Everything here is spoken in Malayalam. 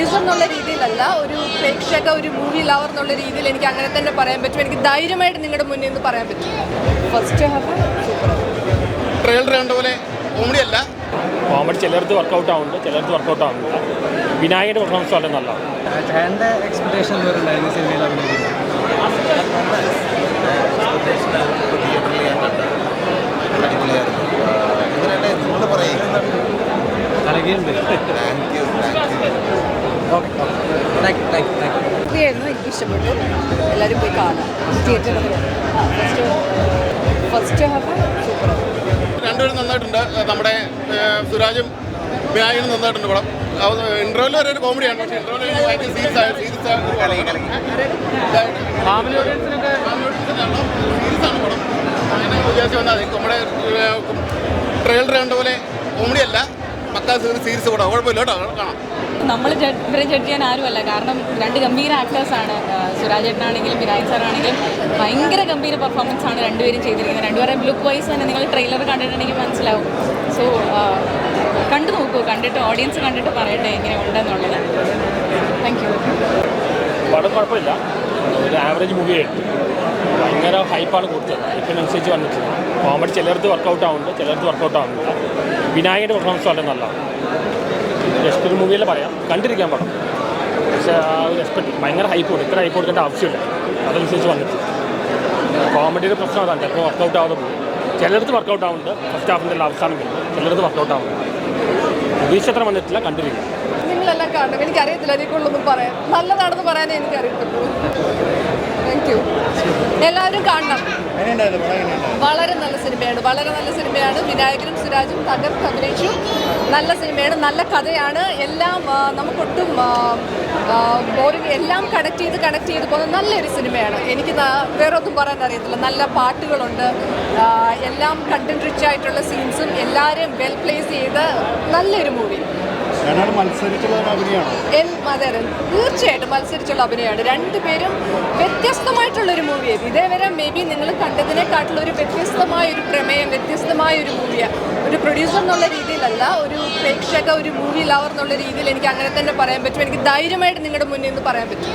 പ്രൊഡ്യൂസർ എന്നുള്ള രീതിയിലല്ല ഒരു പ്രേക്ഷക ഒരു മൂവി ലവർ എന്നുള്ള രീതിയിൽ എനിക്ക് അങ്ങനെ തന്നെ പറയാൻ പറ്റും. എനിക്ക് ധൈര്യമായിട്ട് നിങ്ങളുടെ മുന്നിൽ നിന്ന് പറയാൻ പറ്റും. ഫസ്റ്റ് ഹാഫ് ട്രെയിലർ കണ്ട പോലെ കോമഡി അല്ല. കോമഡി ചിലർക്ക് വർക്കൗട്ട് ആവുന്നുണ്ട് ചിലർക്ക് വർക്കൗട്ട് ആവുന്നില്ല. വിനായകന്റെ പെർഫോമൻസ് വളരെ നല്ലതാണ്. എക്സ്പെക്ടേഷൻ സിനിമയിൽ അഭിനയിക്കുന്നത് അടിപൊളിയായിരുന്നു ഇങ്ങനെയല്ലേ നിങ്ങൾ പറയുന്നത് കലകിയുണ്ട് thank you thank you okay thank you thank you thank you ആയിരുന്നു എനിക്ക് ഇഷ്ടപ്പെട്ടു. എല്ലാവരും പോയി കാണാം. തിയേറ്ററിൽ ഫസ്റ്റ് ഫസ്റ്റ് ഹാഫ് സൂപ്പർ രണ്ടുപേരും നന്നായിട്ടുണ്ട്. നമ്മുടെ സുരാജും വിനായകനും നന്നായിട്ടുണ്ട് പടം. ഇന്റർവ്യൂൽ വരെ ഒരു കോമഡിയാണ് പക്ഷേ ഇൻട്രോയിൽ ഭയങ്കര സീരിയസ് ആയ സീരിയസ് ഫാമിലി ഓഡിയൻസിനൊക്കെ സീരിയസ് ആണ് പടം. അങ്ങനെ വിചാരിച്ച് വന്നാൽ മതി. നമ്മുടെ ട്രെയിലർ കണ്ട പോലെ കോമഡി അല്ല. പക്കാ സീരിയസ് പടം കുഴപ്പമില്ല കേട്ടോ. കാണാം. നമ്മൾ ഇവരെ ജഡ്ജ് ചെയ്യാൻ ആരുമല്ല. കാരണം രണ്ട് ഗംഭീര ആക്ടേഴ്സാണ് സുരാജ് ചേട്ടനാണെങ്കിലും വിനായക് സാറാണെങ്കിലും ഭയങ്കര ഗംഭീര പെർഫോമൻസ് ആണ് രണ്ടുപേരും ചെയ്തിരിക്കുന്നത്. രണ്ടുപേരും ലുക്ക് വൈസ് തന്നെ നിങ്ങൾ ട്രെയിലർ കണ്ടിട്ടുണ്ടെങ്കിൽ മനസ്സിലാവും. സോ കണ്ടു നോക്കൂ. കണ്ടിട്ട് ഓഡിയൻസ് കണ്ടിട്ട് പറയട്ടെ എങ്ങനെ ഉണ്ടെന്നുള്ളത്. താങ്ക് യു പടം കുഴപ്പമില്ല. ഒരു ആവറേജ് മൂവിയായിട്ട് ഭയങ്കര ഹൈപ്പാണ് കൊടുത്തത് ഹൈപ്പിനനുസരിച്ച് വന്നിട്ടില്ല. കോമഡി ചിലർക്ക് വർക്കൗട്ട് ആവുന്നുണ്ട് ചിലർക്ക് വർക്കൗട്ട് ആവുന്നില്ല. വിനായകന്റെ പെർഫോമൻസ് വളരെ നല്ലതാണ്. ജസ്റ്റ് ഒരു മൂവിയല്ലേ പറയാം? കണ്ടിരിക്കാൻ പടം. പക്ഷേ ആ ഒരു എക്സ്പെക്ട് ഭയങ്കര ഹൈപ്പ് കൊടുക്കും ഇത്ര ഹൈപ്പ് കൊടുക്കേണ്ട ആവശ്യമില്ല. അതനുസരിച്ച് വന്നിട്ട്. കോമഡിയുടെ പ്രശ്നം അതാണ്. ചിലപ്പോൾ വർക്കൗട്ട് ആവാതെ പോകും. ചിലടത്ത് വർക്കൗട്ട് ആവുന്നുണ്ട്. ഫസ്റ്റ് ഹാഫിന്റെ അവസാനം കിട്ടും ചിലടത്ത് വർക്കൗട്ട് ആവുന്നുണ്ട് പ്രതീക്ഷത്ര വന്നിട്ടില്ല കണ്ടിരിക്കും നിങ്ങളെല്ലാം കാണണം. എനിക്കറിയത്തില്ല അതിക്കുള്ളൊന്നും പറയാം നല്ലതാണെന്ന് പറയാനേ എനിക്കറിയത്തുള്ളൂ. താങ്ക് യു എല്ലാവരും കാണണം. വളരെ നല്ല സിനിമയാണ്. വളരെ നല്ല സിനിമയാണ്. വിനായകനും സുരാജും തകർത്ത് അഭിനയിച്ചു. നല്ല സിനിമയാണ്. നല്ല കഥയാണ്. എല്ലാം നമുക്കൊട്ടും ബോറിംഗ് എല്ലാം കണക്ട് ചെയ്ത് കണക്ട് ചെയ്ത് പോകുന്ന നല്ലൊരു സിനിമയാണ്. എനിക്ക് വേറെ ഒന്നും പറയാൻ അറിയത്തില്ല. നല്ല പാട്ടുകളുണ്ട്. എല്ലാം കണ്ടന്റ് റിച്ച് ആയിട്ടുള്ള സീൻസും എല്ലാവരെയും വെൽ പ്ലേസ് ചെയ്ത് നല്ലൊരു മൂവി തീർച്ചയായിട്ടും മത്സരിച്ചുള്ള അഭിനയമാണ്. രണ്ടുപേരും വ്യത്യസ്തമായിട്ടുള്ള ഒരു മൂവിയാണ് ഇതേവരെ മേ ബി നിങ്ങൾ കണ്ടതിനെക്കാട്ടുള്ള ഒരു വ്യത്യസ്തമായ ഒരു പ്രമേയം വ്യത്യസ്തമായ ഒരു മൂവിയാണ് ഒരു പ്രൊഡ്യൂസർ എന്നുള്ള രീതിയിലല്ല ഒരു പ്രേക്ഷക ഒരു മൂവി ലവർ എന്നുള്ള രീതിയിൽ എനിക്ക് അങ്ങനെ തന്നെ പറയാൻ പറ്റും. എനിക്ക് ധൈര്യമായിട്ട് നിങ്ങളുടെ മുന്നിൽ നിന്ന് പറയാൻ പറ്റും.